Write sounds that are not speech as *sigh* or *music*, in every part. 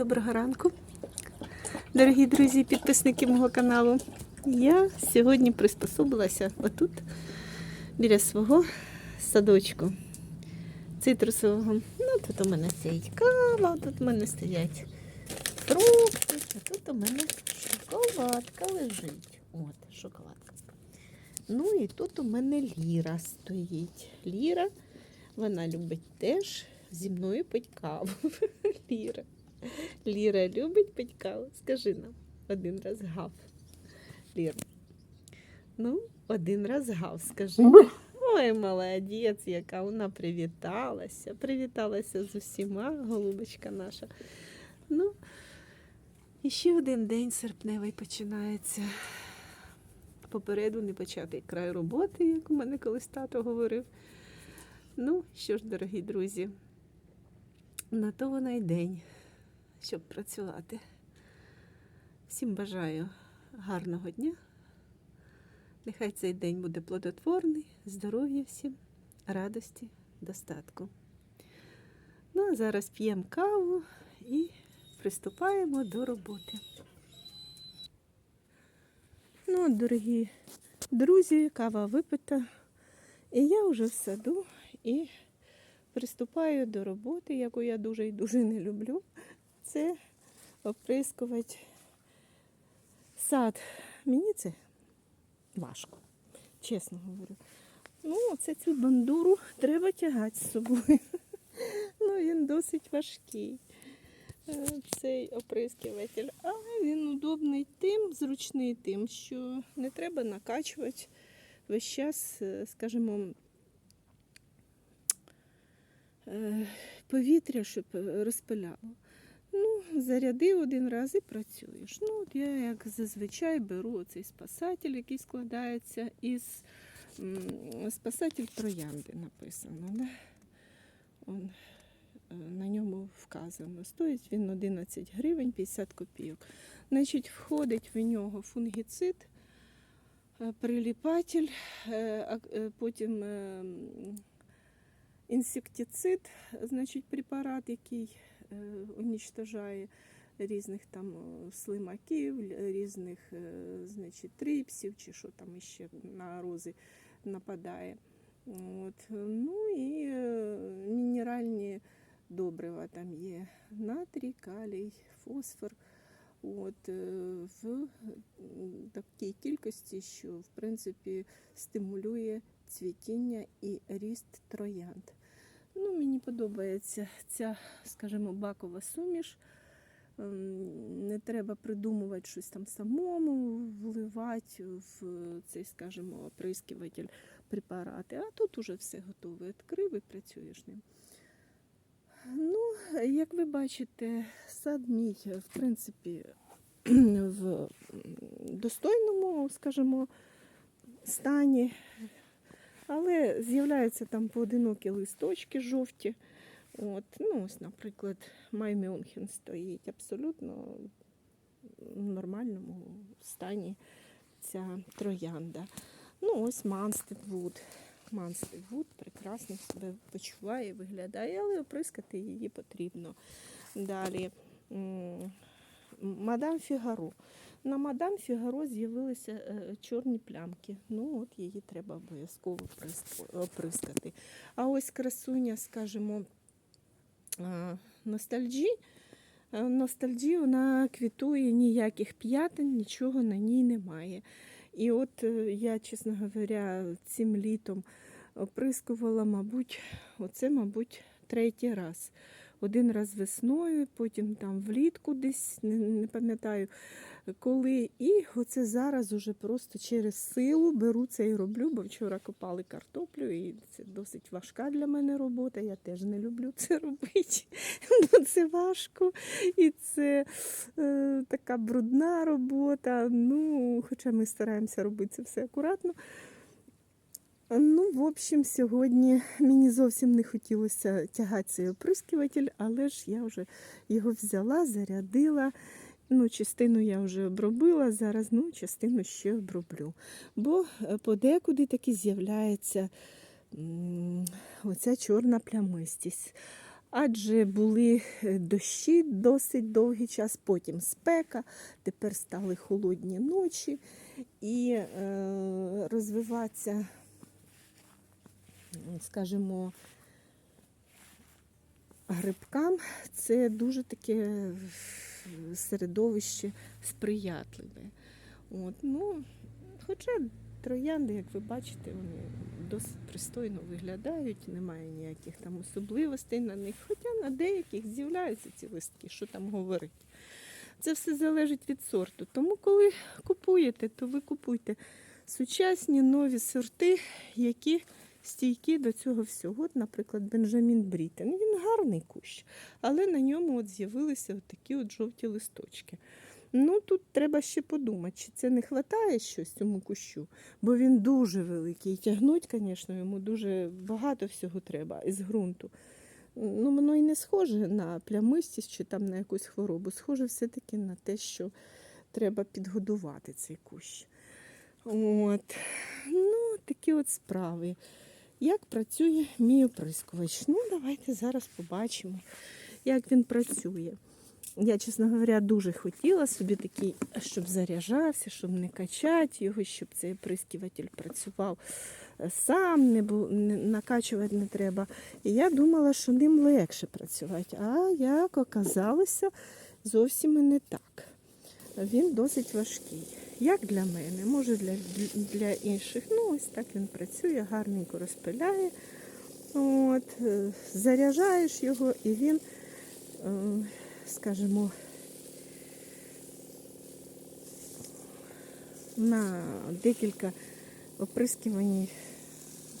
Доброго ранку, дорогі друзі, підписники мого каналу. Я сьогодні приспособилася отут біля свого садочку цитрусового. Ну, тут у мене стоїть кава, тут у мене стоять фрукти, а тут у мене шоколадка лежить. От, шоколадка. Ну і тут у мене Ліра стоїть. Ліра, вона любить теж зі мною пить каву. *laughs* Ліра. Ліра любить пить. Скажи нам один раз гав. Ліра. Ну, один раз гав, скажи. Ой, молодець, яка вона привіталася. Привіталася з усіма, голубочка наша. Ну, і ще один день серпневий починається. Попереду не початий край роботи, як у мене колись тато говорив. Ну, що ж, дорогі друзі, на то вона й день, щоб працювати. Всім бажаю гарного дня. Нехай цей день буде плодотворний, здоров'я всім, радості, достатку. Ну, а зараз п'ємо каву і приступаємо до роботи. Ну, дорогі друзі, кава випита. І я вже в саду і приступаю до роботи, яку я дуже і дуже не люблю. Це оприскувати сад. Мені це важко, чесно говорю. Ну, це цю бандуру треба тягати з собою. *laughs* Ну, він досить важкий. е, Цей оприскуватель, але він удобний тим, зручний тим, що не треба накачувати весь час, е, скажімо, е, повітря, щоб розпиляло. Ну, зарядив один раз і працюєш. Ну, от я, як зазвичай, беру цей спасатель, який складається із спасатель троянди написано. Да? Он, е, на ньому вказано. Стоїть він 11 гривень 50 копійок. Значить, входить в нього фунгіцид, е, приліпатель, е, потім е, інсектицид, значить, препарат, який унічтожає різних там е, слимаків, різних е, значить, трипсів чи що там іще на рози нападає. От. Ну і е, мінеральні добрива там є. Натрій, калій, фосфор. От, е, в такій кількості, що в принципі стимулює цвітіння і ріст троянд. Ну, мені подобається ця, скажімо, бакова суміш. Ем, Не треба придумувати щось там самому, вливати в цей, скажімо, оприскуватель препарати. А тут уже все готове. Відкрив і працюєш ним. Ну, як ви бачите, сад мій, в принципі, в достойному, скажімо, стані. Але з'являються там поодинокі листочки жовті. От, ну, ось, наприклад, Май Мюнхен стоїть абсолютно в нормальному стані ця троянда. Ну, ось Манстедвуд. Манстедвуд прекрасно себе почуває, виглядає, але оприскати її потрібно. Далі Мадам Фігаро. На Мадам Фігаро з'явилися е, чорні плямки. Ну, от її треба обов'язково прис- оприскати. А ось красуня, скажімо, а, ностальджі. Е, Ностальджі вона квітує ніяких п'ятин, нічого на ній немає. І от е, я, чесно говоря, цим літом оприскувала, мабуть, оце, мабуть, третій раз. Один раз весною, потім там влітку десь, не, не пам'ятаю коли. І оце зараз уже просто через силу беру це і роблю, бо вчора копали картоплю, і це досить важка для мене робота. Я теж не люблю *laughs* це робити, бо це важко. І це е, така брудна робота. Ну, хоча ми стараємося робити це все акуратно. Ну, в общем, сьогодні мені зовсім не хотілося тягати цей оприскуватель, але ж я вже його взяла, зарядила. Ну, частину я вже обробила, зараз ну, частину ще оброблю. Бо е, подекуди таки з'являється оця чорна плямистість. адже були е, дощі досить довгий час, потім спека, тепер стали холодні ночі і е, розвиватися, скажімо, грибкам це дуже таке середовище сприятливе. От, ну, хоча троянди, як ви бачите, вони досить пристойно виглядають, немає ніяких там особливостей на них, хоча на деяких з'являються ці листки, що там говорити. Це все залежить від сорту. Тому, коли купуєте, то ви купуйте сучасні нові сорти, які стійкі до цього всього. От, наприклад, Бенджамін Брітен. Він гарний кущ, але на ньому от з'явилися от такі от жовті листочки. Ну, тут треба ще подумати, чи це не вистачає щось цьому кущу, бо він дуже великий. Тягнуть, звісно, йому дуже багато всього треба із ґрунту. Ну, воно і не схоже на плямистість чи там на якусь хворобу. Схоже все-таки на те, що треба підгодувати цей кущ. От. Ну, такі от справи. Як працює мій оприскувач? Ну, давайте зараз побачимо, як він працює. Я, чесно говоря, дуже хотіла собі такий, щоб заряджався, щоб не качати його, щоб цей оприскуватель працював е, сам, не, бу- накачувати не треба. І я думала, що ним легше працювати. А як оказалося, зовсім і не так. Він досить важкий. Як для мене, може для, для інших. Ну, ось так він працює, гарненько розпиляє. От, е, заряджаєш його і він, е, скажімо, на декілька оприскувань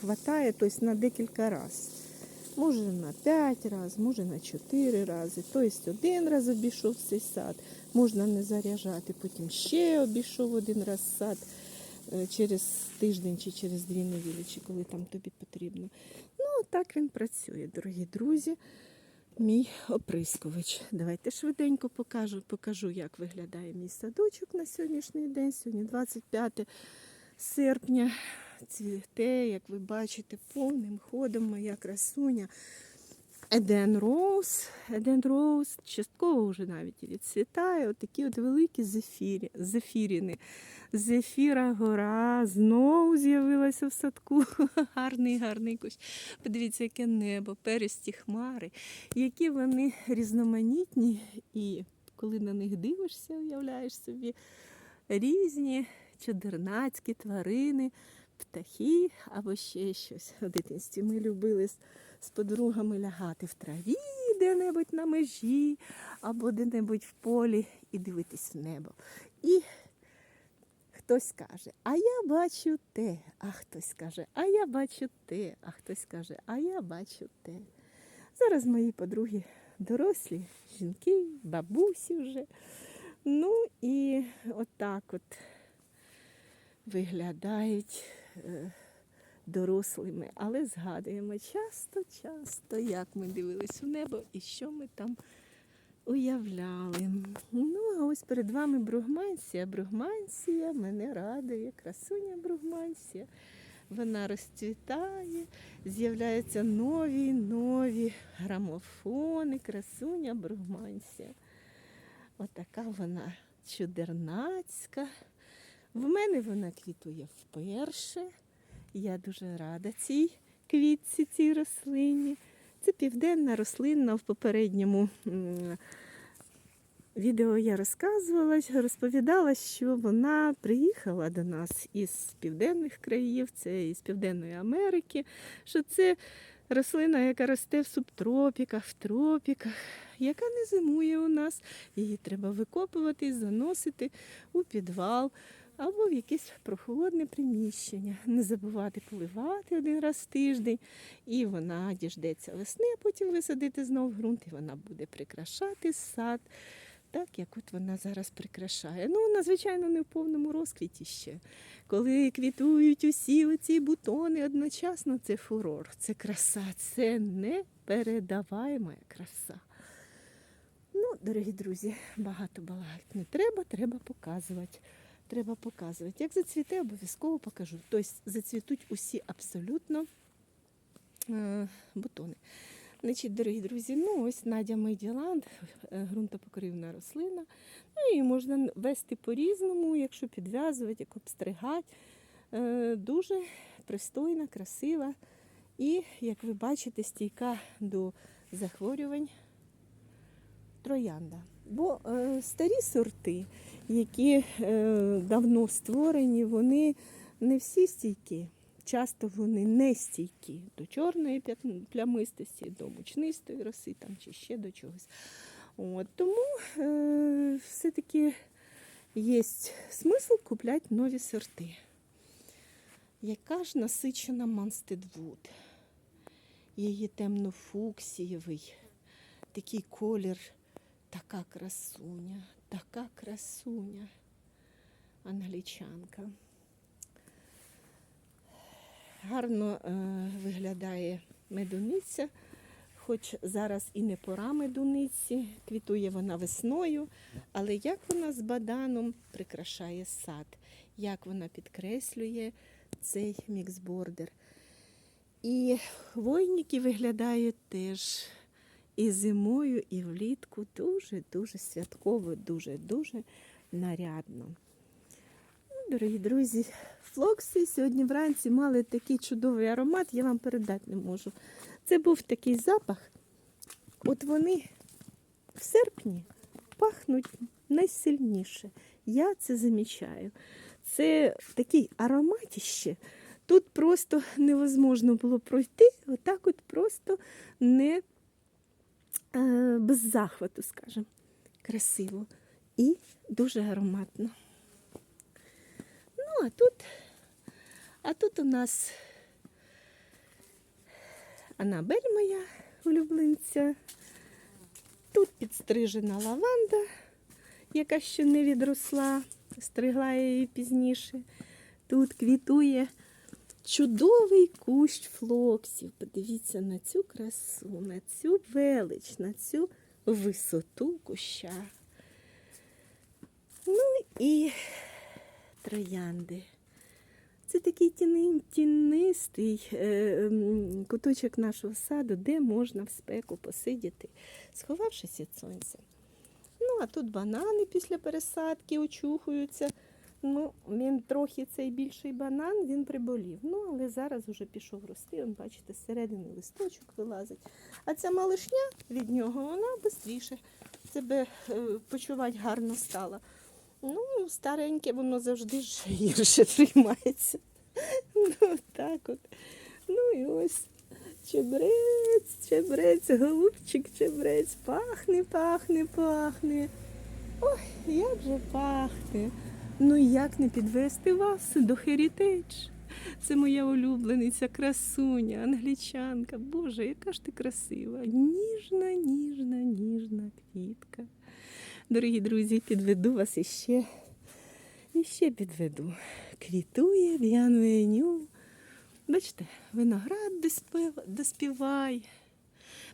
хватає, тобто на декілька разів. Може на 5 разів, може на 4 рази. Тобто один раз обійшов цей сад, можна не заряджати, потім ще обійшов один раз сад е, через тиждень чи через дві неділі, чи коли там тобі потрібно. Ну, так він працює, дорогі друзі. Мій оприскувач. Давайте швиденько покажу, покажу, як виглядає мій садочок на сьогоднішній день. Сьогодні 25 серпня. Цвіте, як ви бачите, повним ходом моя красуня. Еден Роуз. Еден Роуз частково вже навіть відцвітає. Отакі от великі зефірі, зефіріни. Зефіра гора знову з'явилася в садку. *laughs* Гарний, гарний кущ. Подивіться, яке небо, перисті хмари, які вони різноманітні. І коли на них дивишся, уявляєш собі різні чудернацькі тварини, птахи або ще щось. У дитинстві ми любили з, з подругами лягати в траві де-небудь на межі або де-небудь в полі і дивитись в небо. І хтось каже, а я бачу те, а хтось каже, а я бачу те, а хтось каже, а я бачу те. Зараз мої подруги дорослі, жінки, бабусі вже. Ну і отак от виглядають е, дорослими, але згадуємо часто-часто, як ми дивились у небо і що ми там уявляли. Ну, а ось перед вами Бругмансія. Бругмансія мене радує, красуня Бругмансія. Вона розцвітає, з'являються нові нові грамофони, красуня Бругмансія. Отака вона чудернацька. В мене вона квітує вперше. Я дуже рада цій квітці, цій рослині. Це південна рослина в попередньому відео я розказувала, розповідала, що вона приїхала до нас із південних країв, це із Південної Америки, що це рослина, яка росте в субтропіках, в тропіках, яка не зимує у нас. Її треба викопувати і заносити у підвал або в якесь прохолодне приміщення. Не забувати поливати один раз в тиждень, і вона діждеться весни, а потім висадити знов ґрунт, і вона буде прикрашати сад. Так, як от вона зараз прикрашає. Ну, вона, звичайно, не в повному розквіті ще. Коли квітують усі оці бутони одночасно, це фурор, це краса, це непередаваєма краса. Ну, дорогі друзі, багато балакати не треба, треба показувати. Треба показувати. Як зацвіте, обов'язково покажу. Тобто зацвітуть усі абсолютно е, бутони. Значить, дорогі друзі, ну ось Надя Мейділанд, е, ґрунтопокривна рослина. Ну і можна вести по-різному, якщо підв'язувати, як обстригати. Е, Дуже пристойна, красива і, як ви бачите, стійка до захворювань троянда. Бо е, старі сорти, які е, давно створені, вони не всі стійкі. Часто вони не стійкі до чорної плямистості, до мучнистої роси там, чи ще до чогось. От, тому е, все-таки є смисл купляти нові сорти. Яка ж насичена Манстедвуд? Її темно-фуксієвий, такий колір, така красуня, така красуня, англічанка. Гарно е, виглядає медуниця, хоч зараз і не пора медуниці, квітує вона весною, але як вона з баданом прикрашає сад, як вона підкреслює цей міксбордер. І хвойники виглядають теж і зимою, і влітку дуже-дуже святково, дуже-дуже нарядно. Ну, Дорогі друзі, флокси сьогодні вранці мали такий чудовий аромат, я вам передати не можу. Це був такий запах. От вони в серпні пахнуть найсильніше. Я це замічаю. Це такий ароматіще. Тут просто невозможно було пройти, отак от просто не без захвату, скажімо. Красиво і дуже ароматно. Ну, а тут, а тут у нас Анабель моя улюбленця. Тут підстрижена лаванда, яка ще не відросла, стригла її пізніше. Тут квітує чудовий кущ флоксів. Подивіться на цю красу, на цю велич, на цю висоту куща. Ну і троянди. Це такий тінистий е, куточок нашого саду, де можна в спеку посидіти, сховавшись від сонця. Ну, а тут банани після пересадки очухуються. Ну, він трохи цей більший банан, він приболів. Ну, але зараз уже пішов рости. Он, бачите, зсередини листочок вилазить. А ця малишня від нього, вона швидше себе е, почувати гарно стала. Ну, стареньке, воно завжди гірше тримається. *laughs* Ну, так от. Ну і ось чебрець, чебрець, голубчик, чебрець. Пахне, пахне, пахне. Ой, як же пахне. Ну як не підвести вас до Heritage? Це моя улюблениця, красуня, англічанка. Боже, яка ж ти красива. Ніжна, ніжна, ніжна квітка. Дорогі друзі, підведу вас іще. Іще підведу. Квітує в'янвеню. Бачите, виноград доспів- доспіває.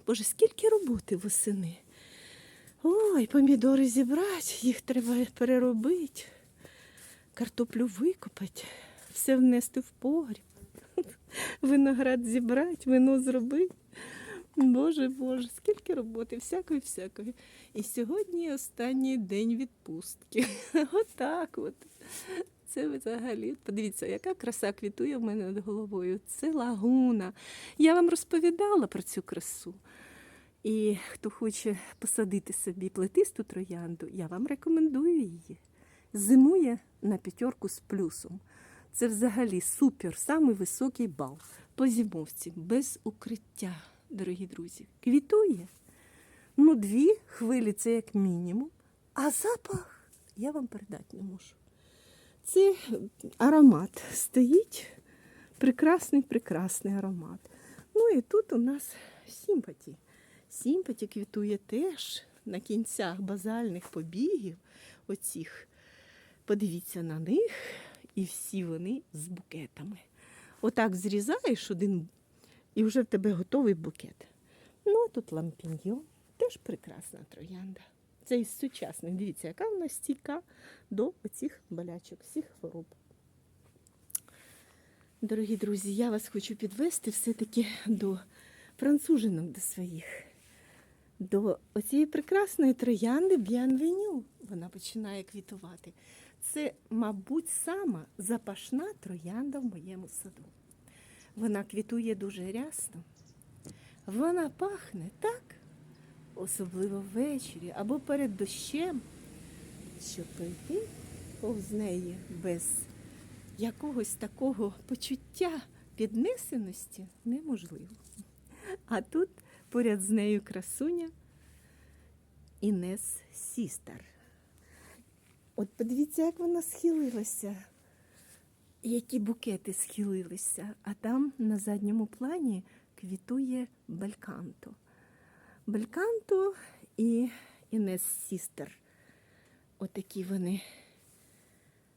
Боже, скільки роботи восени. Ой, помідори зібрати, їх треба переробити, картоплю викопати, все внести в погріб, *laughs* виноград зібрати, вино зробити. Боже, Боже, скільки роботи, всякої, всякої. І сьогодні останній день відпустки. *laughs* Отак от. Це взагалі. Подивіться, яка краса квітує в мене над головою. Це лагуна. Я вам розповідала про цю красу. І хто хоче посадити собі плетисту троянду, я вам рекомендую її. Зимує на п'ятерку з плюсом. Це взагалі супер, самий високий бал по зимовці, без укриття, дорогі друзі. Квітує. Ну, дві хвилі це як мінімум. А запах я вам передати не можу. Це аромат стоїть. Прекрасний, прекрасний аромат. Ну і тут у нас сімпаті. Сімпаті квітує теж на кінцях базальних побігів. Оцих. Подивіться на них, і всі вони з букетами. Отак зрізаєш один, і вже в тебе готовий букет. Ну, а тут лампіньйон, теж прекрасна троянда. Це із сучасних. Дивіться, яка вона стійка до оцих болячок, всіх хвороб. Дорогі друзі, я вас хочу підвести все-таки до францужинок до своїх. До оцієї прекрасної троянди Б'янвеню. Вона починає квітувати. Це, мабуть, сама запашна троянда в моєму саду. Вона квітує дуже рясно. Вона пахне так, особливо ввечері або перед дощем, що пройти повз неї без якогось такого почуття піднесеності неможливо. А тут поряд з нею красуня Інес Сістер. От подивіться, як вона схилилася, які букети схилилися, а там на задньому плані квітує бельканто. Бельканто і Інес Сістер. Отакі вони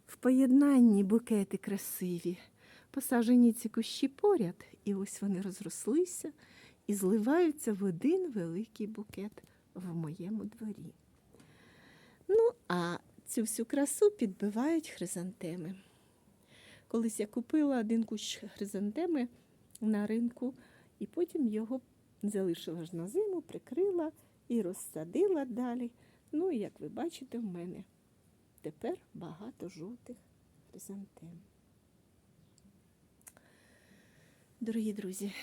в поєднанні букети красиві. Посажені ці кущі поряд, і ось вони розрослися і зливаються в один великий букет в моєму дворі. Ну, а цю всю красу підбивають хризантеми. Колись я купила один кущ хризантеми на ринку, і потім його залишила ж на зиму, прикрила і розсадила далі. Ну, і як ви бачите, в мене тепер багато жовтих хризантем. Дорогі друзі,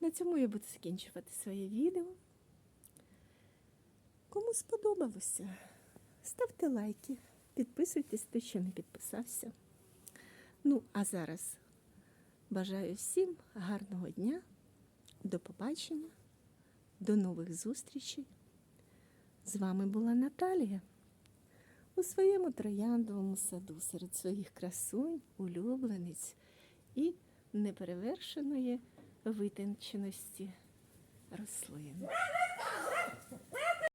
на цьому я буду закінчувати своє відео. Кому сподобалося, ставте лайки, підписуйтесь, хто ще не підписався. Ну, а зараз бажаю всім гарного дня, до побачення, до нових зустрічей. З вами була Наталія у своєму трояндовому саду серед своїх красунь, улюблениць і неперевершеної витонченості рослин.